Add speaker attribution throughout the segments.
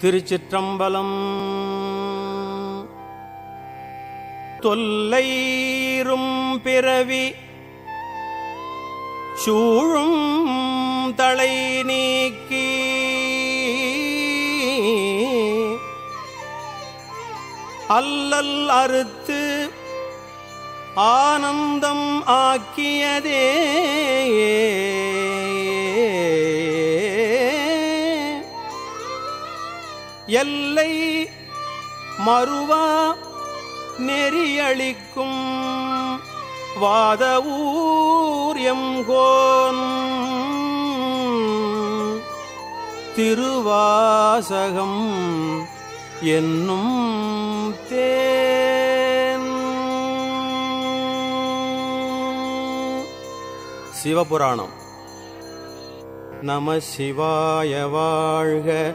Speaker 1: திருச்சிற்றம்பலம். தொல்லைரும் பிறவி சூழும் தலை நீக்கி அல்லல் அறுத்து ஆனந்தம் ஆக்கியதே. எல்லை மறுவா நெறியளிக்கும் வாத ஊர் திருவாசகம் என்னும் தேன். சிவபுராணம். நம சிவாய வாழ்க.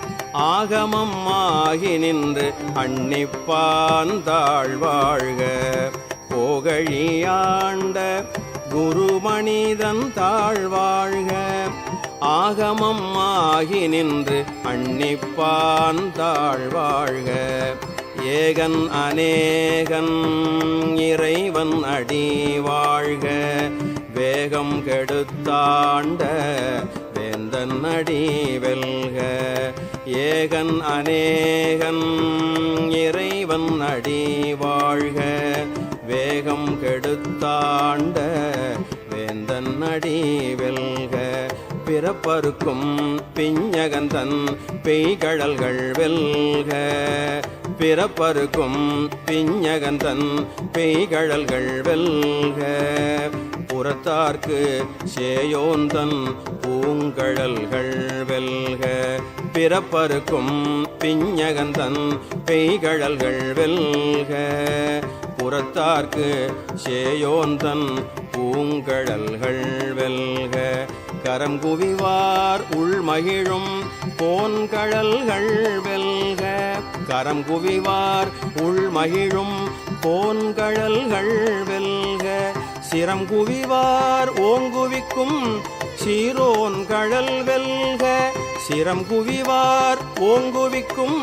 Speaker 1: ஆகமம் ஆகி நின்று அன்னிப்பாந்தாள் வாழ்க. போகழியாண்ட குருமணிதன் தாழ்வாழ்க ஆகமம் ஆகி நின்று அன்னிப்பான் தாழ்வாழ்க ஏகன் அநேகன் இறைவன் அடி வாழ்க. வேகம் கெடுத்தாண்ட வேந்தன் அடி வெல்க. ஏகன் அநேகன் இறைவன் அடி வாழ்க. வேகம் கெடுத்தாண்ட வேந்தன் அடி வெல்க. பிறப்பருக்கும் பிஞ்சகந்தன் பெய்கழல்கள் வெல்க. பிறப்பருக்கும் பிஞ்சகந்தன் பெய்கழல்கள் வெல்க. புறத்தார்க்கு சேயோந்தன் பூங்கழல்கள் வெல்க. பிறப்பருக்கும் பிஞ்சகந்தன் பெய்கழல்கள் வெல்க. புறத்தார்க்கு சேயோந்தன் பூங்கழல்கள் வெல்க. கரம் குவிவார் உள்மகிழும் போன்கழல்கள் வெல்க. கரம் குவிவார் உள்மகிழும் போன்கழல்கள் வெல்க. சிரம் குவிவார் ஓங்குவிக்கும் சீரோன் கழல் வெல்க. சிரம் குவிவார் ஓங்குவிக்கும்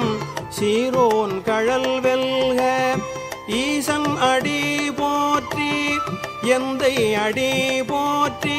Speaker 1: சீரோன் கழல் வெல்க. ஈசன் அடி போற்றி எந்தை அடி போற்றி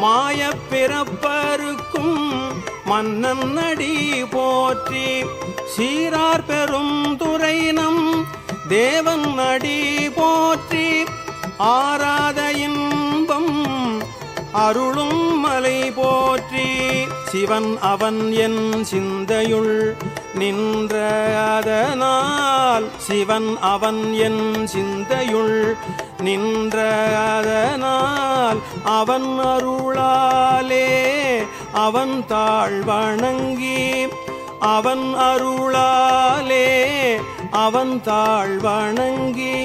Speaker 1: மாய பிறப்பருக்கும் மன்னன் நடி போற்றி. சீரார் பெரும் துறைனம் தேவன் நடி போற்றி. ஆராத இன்பம் அருளும் மலை போற்றி. சிவன் அவன் என் சிந்தையுள் நின்ற அதனால் சிவன் அவன் என் சிந்தையுள் நின்ற அதனால் அவன் அருளாலே அவன் தாழ் வணங்கி அவன் அருளாலே அவன் தாழ் வணங்கி.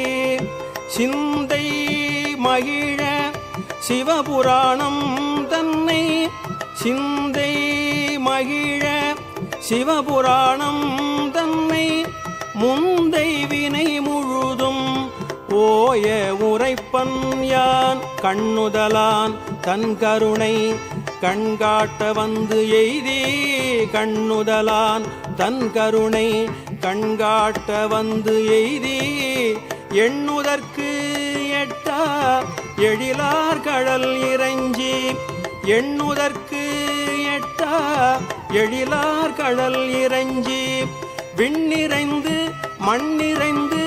Speaker 1: சிந்தை மகிழ சிவபுராணம் தன்னை சிந்தை மகிழ சிவபுராணம் தன்னை முந்தை வினை முழுதும் ஓய உரைப்பன் யான் கண்ணுதலான் தன் கருணை கண்காட்ட வந்து எய்தி கண்ணுதலான் தன் கருணை கண்காட்ட வந்து எய்தி. எண்ணுதற்கு எட்டா எழிலார் கடல் இறைஞ்சி. எண்ணுதற்கு எட்டா எழிலார் கடல் இறைஞ்சி. விண்ணிறைந்து மண்ணிறைந்து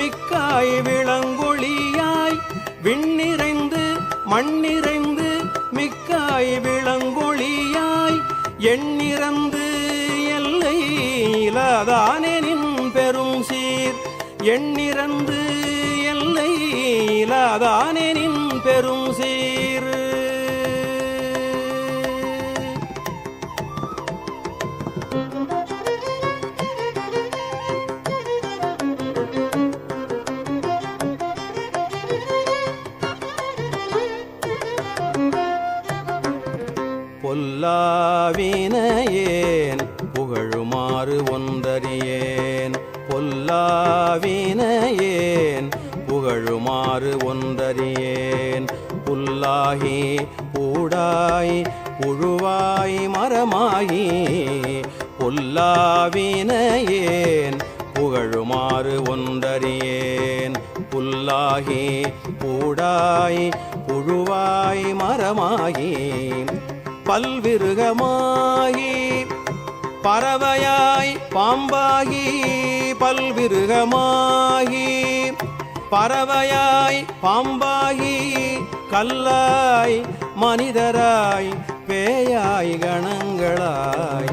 Speaker 1: மிக்காய் விளங்கொழியாய் விண்ணிறைந்து மண்ணிறைந்து மிக்காய் விளங்கொழியாய் எண்ணிறந்து எல்லை இலதானே நின் பெரும் சீர். எண்ணிறந்து எல்லை இலதானே நின் பெரும் சீர். பொல்லாவினையேன் புகழுமாறு ஒன்றறியேன். பொல்லாவினையேன் புகழுமாறு ஒன்றறியேன். புல்லாகி பூடாய் புழுவாய் மரமாகி பொல்லாவினையேன் புகழுமாறு ஒன்றறியேன். புல்லாகி பூடாய் புழுவாய் மரமாகி பல்விருகமாகி பறவையாய் பாம்பாகி பல்விருகமாகி பறவையாய் பாம்பாகி கல்லாய் மனிதராய் பேயாய் கணங்களாய்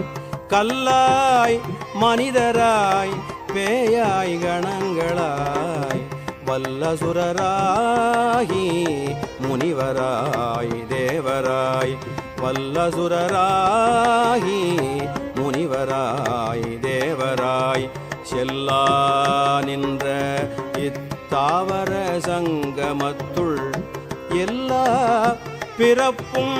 Speaker 1: கல்லாய் மனிதராய் பேயாய் கணங்களாய் வல்லசுரராகி முனிவராய் தேவராய் வல்லசுரராகி முனிவராய் தேவராய் செல்லா நின்ற இத்தாவர சங்கமத்துள் எல்லா பிறப்பும்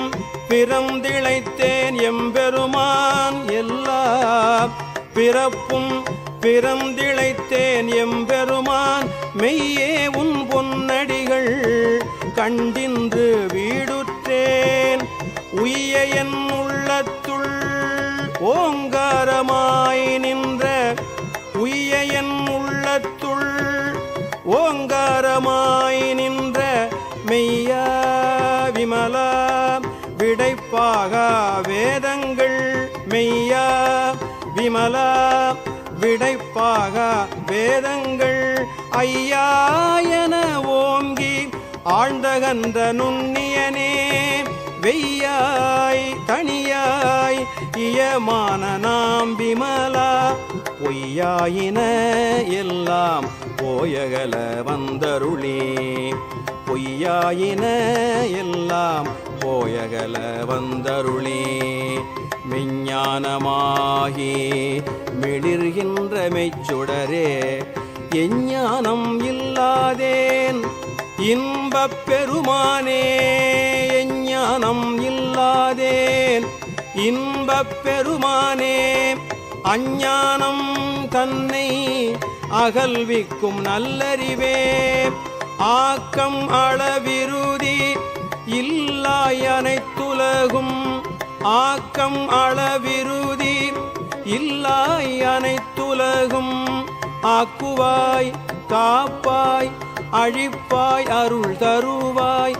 Speaker 1: பிறந்திழைத்தேன் எம்பெருமான். எல்லா பிறப்பும் பிறந்திழைத்தேன் எம்பெருமான். மெய்யே உன் பொன்னடிகள் கண்டின்று வீடுற்றேன். உய்ய என் உள்ளத்துள் ஓங்காரமாய் நின்ற உய்ய என் உள்ளத்துள் ஓங்காரமாய் நின்ற மெய்யா விமலா விடைப்பாக வேதங்கள் மெய்யா விமலா விடைப்பாக வேதங்கள் ஐயா என ஓங்கி ஆழ்ந்தகந்த நுண்ணியனே பெய்யாய் தனியாய் இயமான நாம் விமலா. பொய்யாயின எல்லாம் போயகல வந்தருளே. பொய்யாயின எல்லாம் போயகல வந்தருளே. மெஞ்ஞானமாகி மிளிர்கின்ற மெச்சுடரே எஞ்ஞானம் இல்லாதேன் இன்பப் பெருமானே. ஞானம் இல்லாதேன். இன்பப் பெருமானே அஞ்ஞானம் தன்னை அகல்விக்கும் நல்லறிவே. ஆக்கம் அளவிருதி இல்லாய் அனைத்துலகும் ஆக்கம் அளவிருதி இல்லாய் அனைத்துலகும் ஆக்குவாய் காப்பாய் அழிப்பாய் அருள் தருவாய்.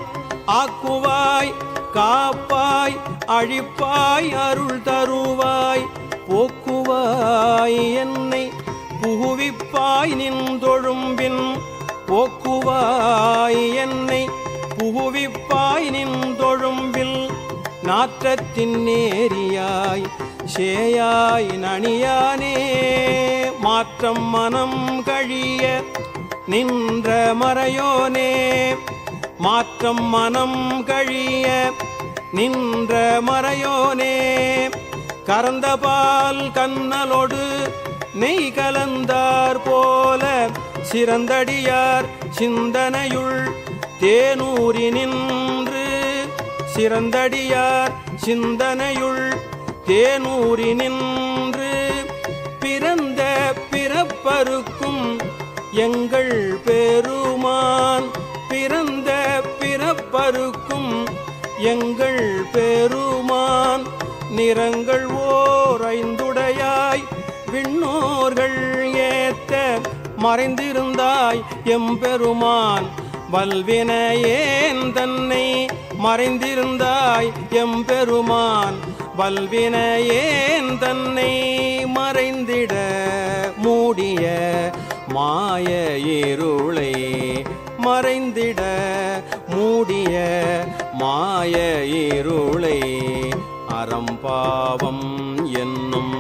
Speaker 1: ஆக்குவாய் காப்பாய் அழிப்பாய் அருள் தருவாய் போக்குவாய் என்னை. புகுவிப்பாய் நின்றொழும்பின் போக்குவாய் என்னை. புகுவிப்பாய் நின்றொழும்பில் நாற்றத்தின் நேரியாய் சேயாய் நணியானே மாற்றம் மனம் கழிய நின்ற மறையோனே. மாற்றம் மனம் கழிய நின்ற மறையோனே. கறந்த பால் கண்ணலோடு நெய் கலந்தார் போல சிறந்தடியார் சிந்தனையுள் தேனூரி நின்று. சிறந்தடியார் சிந்தனையுள் தேனூரி நின்று. பிறந்த பிறப்பருக்கும் எங்கள் பெருமான் பிறந்த பிறப்பருக்கும் எங்கள் பெருமான் நிறங்கள் ஓர் ஐந்துடையாய். விண்ணோர்கள் ஏத்த மறைந்திருந்தாய் எம்பெருமான். வல்வினையேன் தன்னை மறைந்திருந்தாய் எம்பெருமான். வல்வினையேன் தன்னை மறைந்திட மூடிய மாய இருளை மறைந்திட மூடிய மாய இருளை அறம்பாவம் என்னும்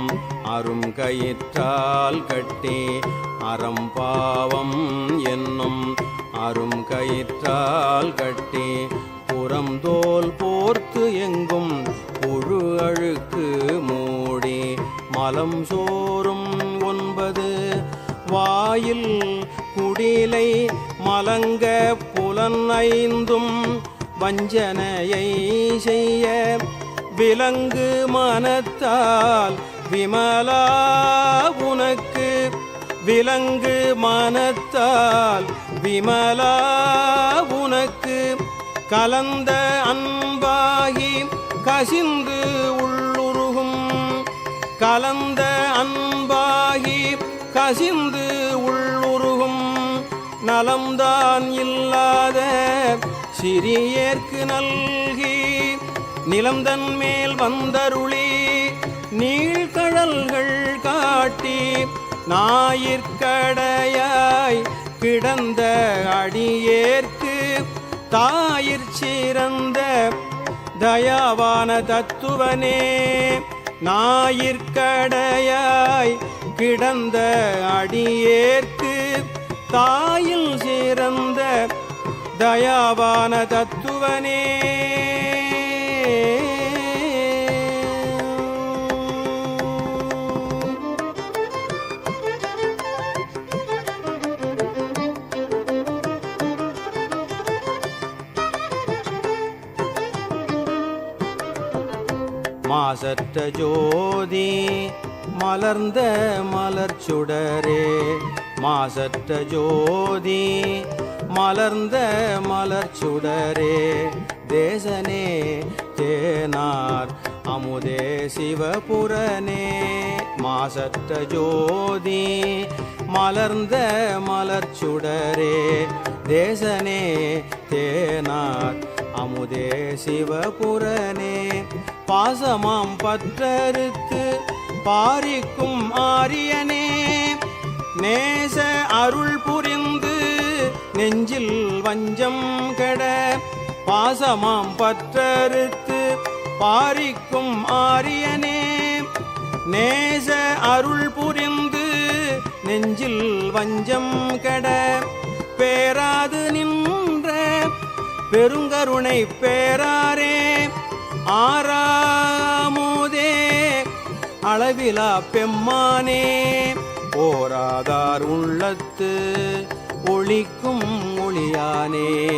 Speaker 1: அரும் கயிற்றால் கட்டி அறம்பாவம் என்னும் அரும் கயிற்றால் கட்டி புறந்தோல் போர்த்து எங்கும் புழு அழுக்கு மூடி மலம் சோறும் ஒன்பது வாயில் குடிலை மலங்க புலன் ஐந்தும் வஞ்சனையை செய்ய விலங்கு மனத்தால் விமலா உனக்கு. விலங்கு மனத்தால் விமலா உனக்கு. கலந்த அன்பாகி கசிந்து உள்ளுருகும். கலந்த அன்பாகி கசிந்து உள் நலம்தான் இல்லாத சிறியேற்கு நல்கி நிலம்தன் மேல் வந்தருளி நீழ்கழல்கள் காட்டி ஞாயிற்கடையாய் கிடந்த அடியேற்கு தாயிற் சிறந்த தயாவான தத்துவனே. ஞாயிற்கடையாய் கிடந்த அடியேற்கு தாயில் சிறந்த தயாவான தத்துவனே. மாசற்ற ஜோதி மலர்ந்த மலர்ச்சுடரே. மாசற்ற மாசற்ற ஜோதி மலர்ந்த மலர் சுடரே தேசனே தேனார் அமுதே சிவபுரனே. மாசற்ற ஜோதி மலர்ந்த மலர் சுடரே தேசனே தேனார் அமுதே சிவபுரனே. பாசமாம் பற்றறுத்து பாரிக்கும் ஆரியனே. நேச அருள் புரிந்து நெஞ்சில் வஞ்சம் கெட பாசமாம் பற்றறுத்து பாரிக்கும் ஆரியனே. நேச அருள் புரிந்து நெஞ்சில் வஞ்சம் கெட பேராது நின்ற பெருங்கருணை பேராரே. ஆறாமுதே அளவிலா பெம்மானே. ஓராதார் உள்ளத்து ஒளிக்கும் ஒளியானே.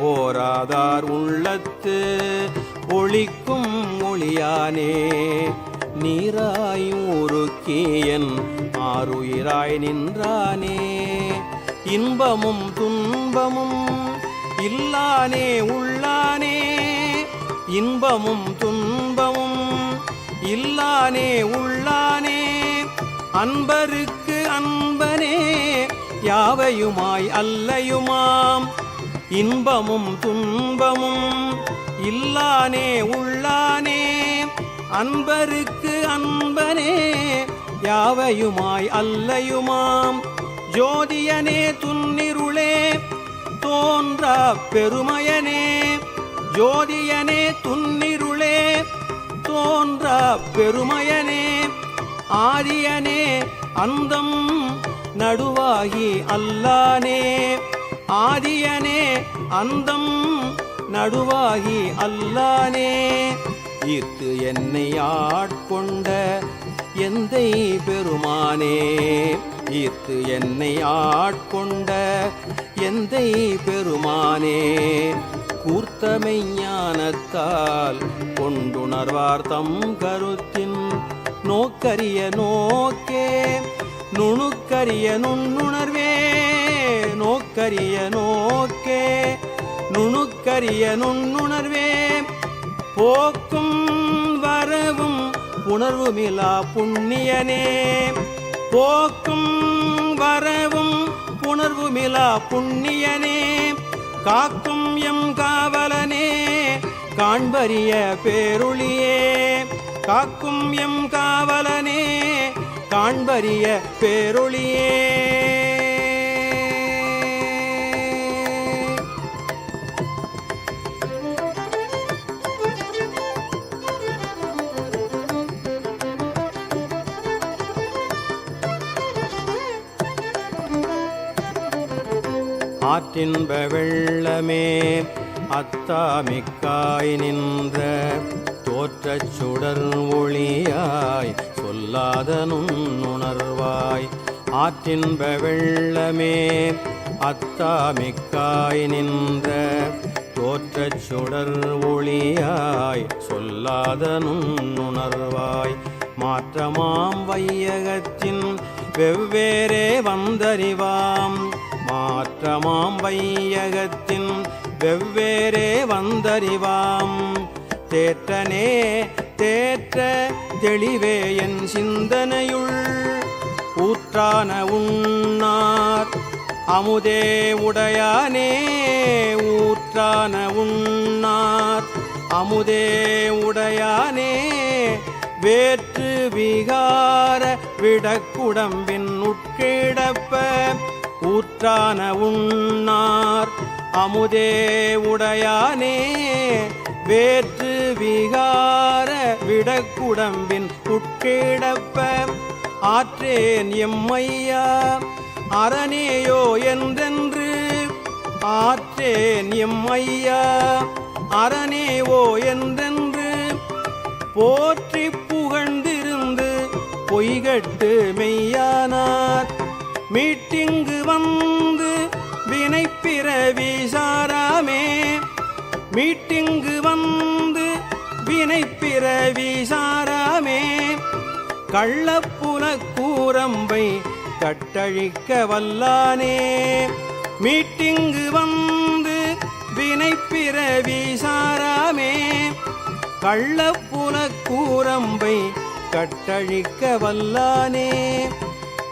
Speaker 1: ஓராதார் உள்ளத்து ஒளிக்கும் ஒளியானே. நீராயூருக்கியன் ஆறுயிராய் நின்றானே. இன்பமும் துன்பமும் இல்லானே உள்ளானே. இன்பமும் துன்பமும் இல்லானே உள்ளானே. அன்பருக்கு அன்பனே யாவையுமாய் அல்லையுமாம்? இன்பமும் துன்பமும் இல்லானே உள்ளானே. அன்பருக்கு அன்பனே யாவையுமாய் அல்லையுமாம்? ஜோதியனே துன்னிருளே தோன்றா பெருமையனே. ஜோதியனே துன்னிருளே தோன்றா பெருமையனே. ஆரியனே அந்தம் நடுவாகி அல்லானே. ஆரியனே அந்தம் நடுவாகி அல்லானே. ஈர்த்து என்னை ஆட்கொண்ட எந்தை பெருமானே. ஈர்த்து என்னை ஆட்கொண்ட எந்தை பெருமானே. கூர்த்தமை ஞானத்தால் கொண்டுணர்வார்த்தம் கருத்தின் நோக்கரிய நோக்கே நுணுக்கரிய நுண்ணுணர்வே நோக்கரிய நோக்கே நுணுக்கரிய நுண்ணுணர்வே. போக்கும் வரவும் புணர்வுமிலா புண்ணியனே. போக்கும் வரவும் புணர்வுமிலா புண்ணியனே. காக்கும் எம் காவலனே காண்பறிய பேருளியே. காக்கும் எம் காவலனே காண்பறிய பேரொளியே ஆற்றின்ப வெள்ளமே அத்தாமிக்காய் நின்ற தோற்றச் சுடர் ஒளியாய் சொல்லாத நுண்ணுணர்வாய். ஆற்றின்ப வெள்ளமே அத்தாமிக்காய் நின்ற தோற்றச் சுடர் ஒளியாய் சொல்லாத நுண்ணுணர்வாய். மாற்றமாம் வையகத்தின் வெவ்வேறே வந்தறிவாம். மாற்றமாம் வையகத்தின் வெவ்வேறே வந்தறிவாம். தேற்றனே தேற்ற தெளிவே என் சிந்தனையுள். ஊற்றான உண்ணார் அமுதே உடையானே ஊற்றான உண்ணார் அமுதே உடையானே. வேற்று விகார விடக்குடம்பின் உட்கிடப்ப ஊற்றான உண்ணார் அமுதே உடையானே. வேற்று விகார விடக்குடம்பின் உட்கிடப்ப ஆற்றேன் எம்மையா அரணேயோ என்றென்று ஆற்றேன் எம்மையா அரணேவோ என்றென்று போற்றி புகழ்ந்திருந்து பொய்கட்டு மெய்யானார். மீட்டிங்கு வந்து வினைப்பிறவி சாராமே மீட்டிங்கு வந்து வினைப்பிறவி சாராமே. கள்ளப்புல கூரம்பை கட்டழிக்க வல்லானே. மீட்டிங்கு வந்து வினைப்பிறவி சாராமே. கள்ளப்புல கூரம்பை கட்டழிக்க வல்லானே.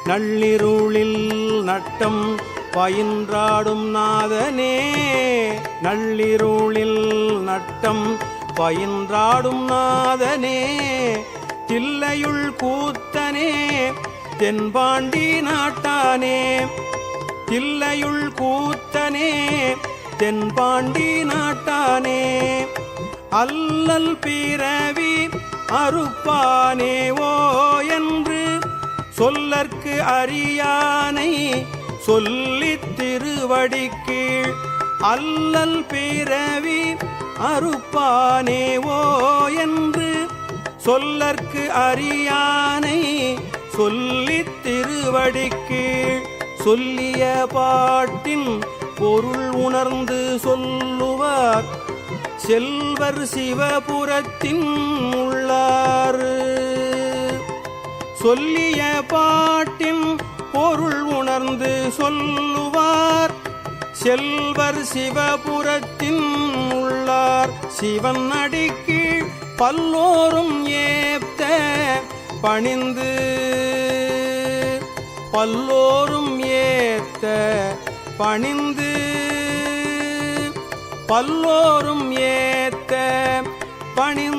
Speaker 1: நள்ளிருளில் நட்டம் பயின்றாடும் நாதனே நள்ளிருளில் நட்டம் பயின்றாடும் நாதனே தில்லையுள் கூத்தனே தென்பாண்டி நாட்டானே. தில்லையுள் கூத்தனே தென்பாண்டி நாட்டானே. அல்லல் பிறவி அறுப்பானே ஓ என்று சொல்லற்கு அறியானை சொல்லித் திருவடி கீழ் அல்லல் பிறவி அறுப்பானே ஓ என்று சொல்லற்கு அறியானை சொல்லி திருவடி கீழ் சொல்லிய பாட்டின் பொருள் உணர்ந்து சொல்லுவார். செல்வர் சிவபுரத்தின் உள்ளாறு. சொல்லிய பாட்டின் பொருள் உணர்ந்து சொல்லுவார். செல்வர் சிவபுரத்தின் உள்ளார். சிவன் அடிக்கு பல்லோரும் ஏத்த பணிந்து பல்லோரும் ஏத்த பணிந்து பல்லோரும் ஏத்த
Speaker 2: பணி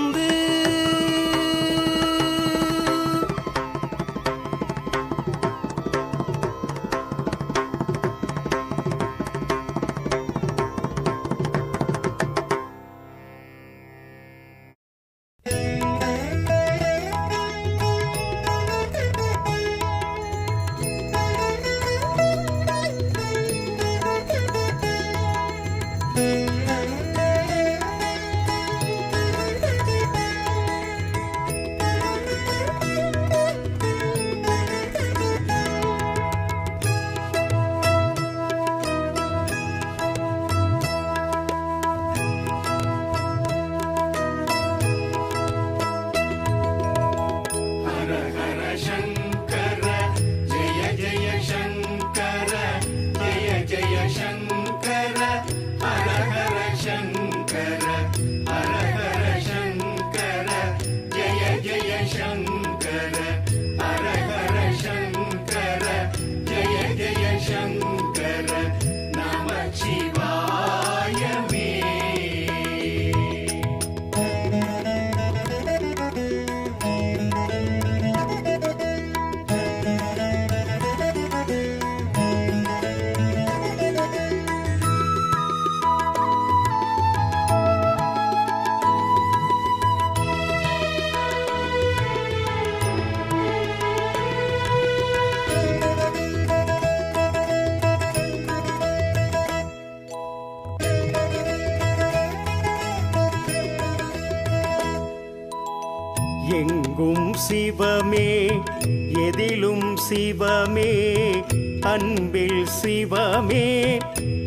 Speaker 2: அன்பில் சிவமே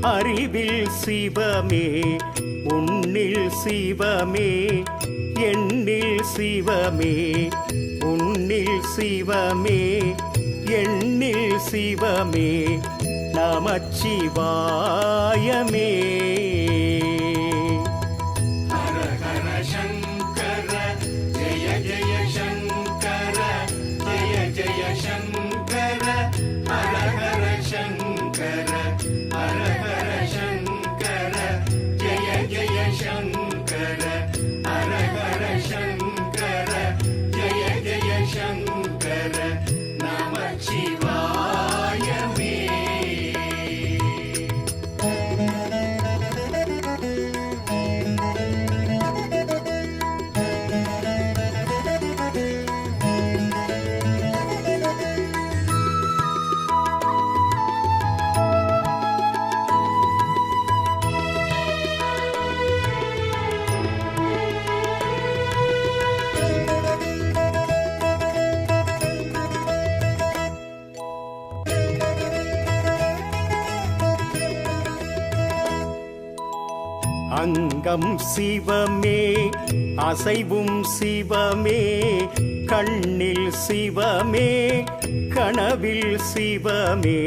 Speaker 2: அறிவில் சிவமே உன்னில் சிவமே எண்ணில் சிவமே உன்னில் சிவமே எண்ணில் சிவமே நமச்சிவாயமே. அங்கம் சிவமே அசைவும் சிவமே கண்ணில் சிவமே கனவில் சிவமே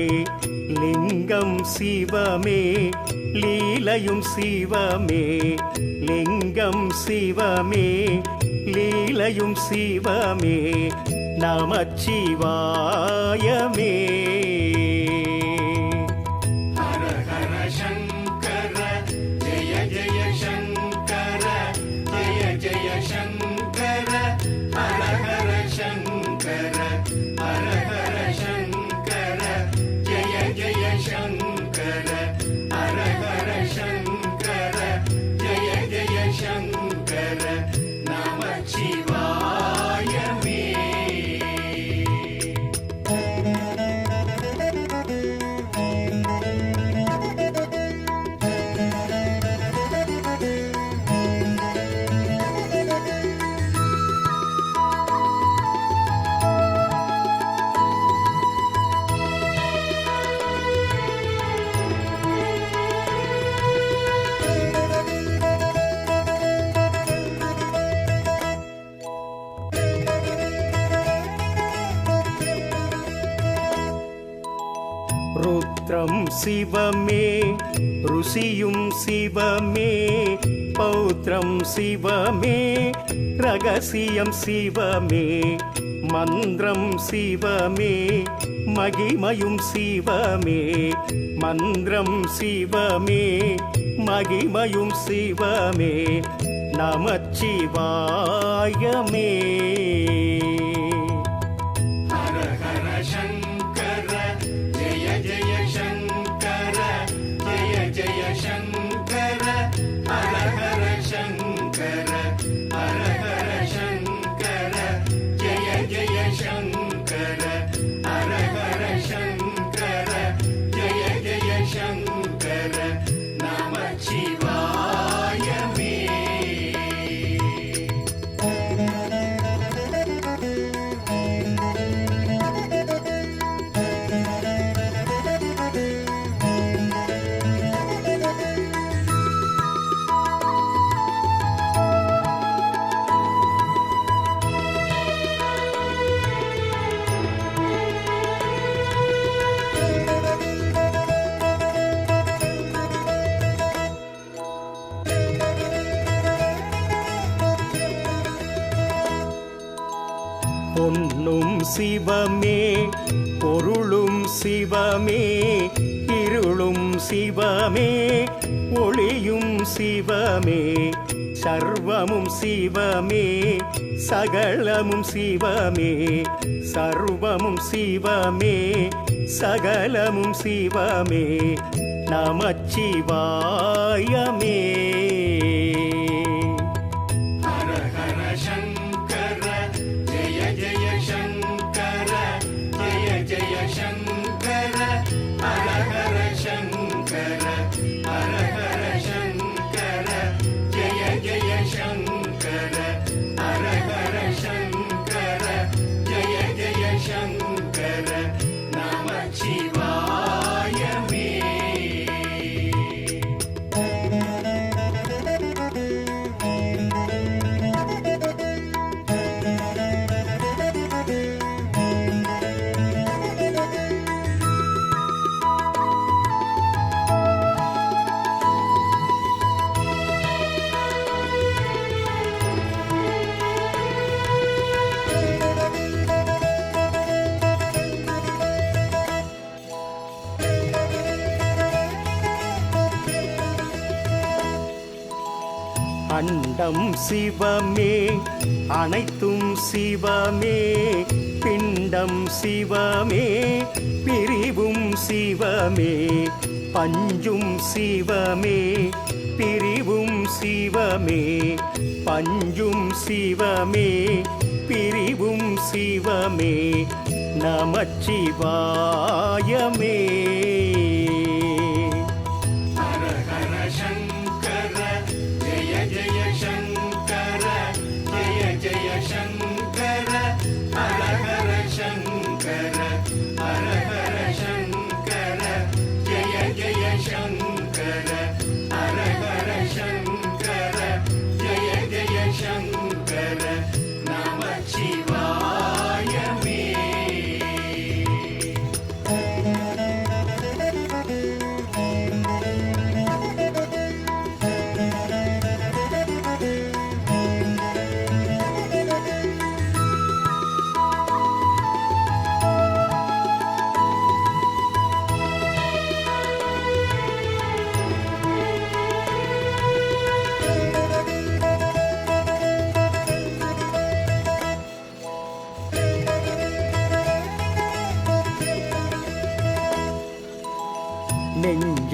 Speaker 2: லிங்கம் சிவமே லீலையும் சிவமே லிங்கம் சிவமே லீலையும் சிவமே நமச்சிவாயமே. சிவமே ரகசியம் சிவமே மந்திரம் சிவமே மகிமையும் சிவமே மந்திரம் சிவமே மகிமையும் சிவமே நமச்சிவாயமே. சிவமே இருளும் சிவமே ஒளியும் சிவமே சர்வமும் சிவமே சகலமும் சிவமே சர்வமும் சிவமே சகலமும் சிவமே நமச்சிவாயமே. சிவமே அனைத்தும் சிவமே பிண்டம் சிவமே பிரிவும் சிவமே பஞ்சும் சிவமே பிரிவும் சிவமே பஞ்சும் சிவமே பிரிவும் சிவமே நமச்சிவாயமே.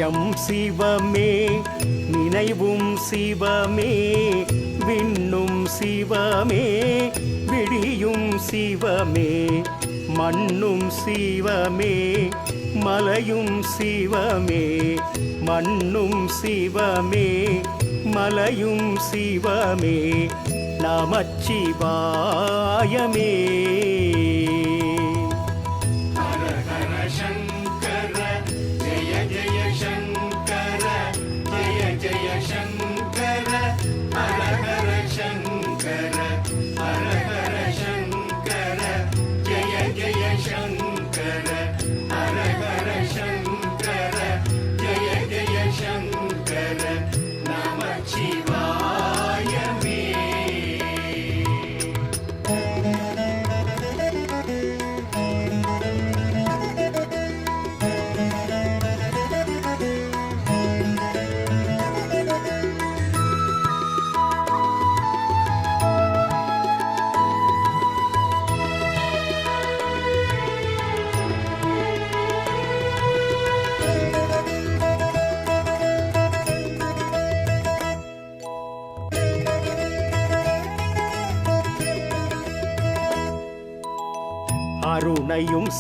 Speaker 2: நெஞ்சம் சிவமே நினைவும் சிவமே விண்ணும் சிவமே விடியும் சிவமே மண்ணும் சிவமே மலையும் சிவமே மண்ணும் சிவமே மலையும் சிவமே நமச்சிவாயமே.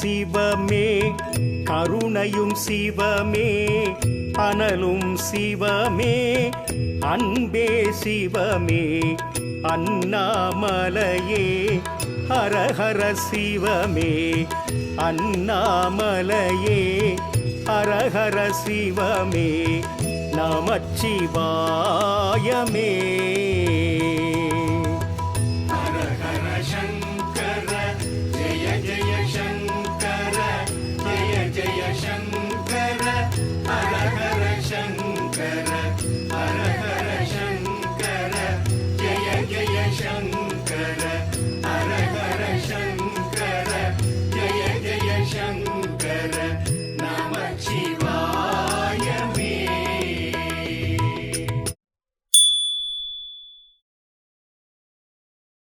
Speaker 2: சிவமே கருணையும் சிவமே அனலும் சிவமே அன்பே சிவமே அண்ணாமலையே ஹரஹர சிவமே அண்ணாமலையே ஹரஹர சிவமே நமச்சிவாயமே.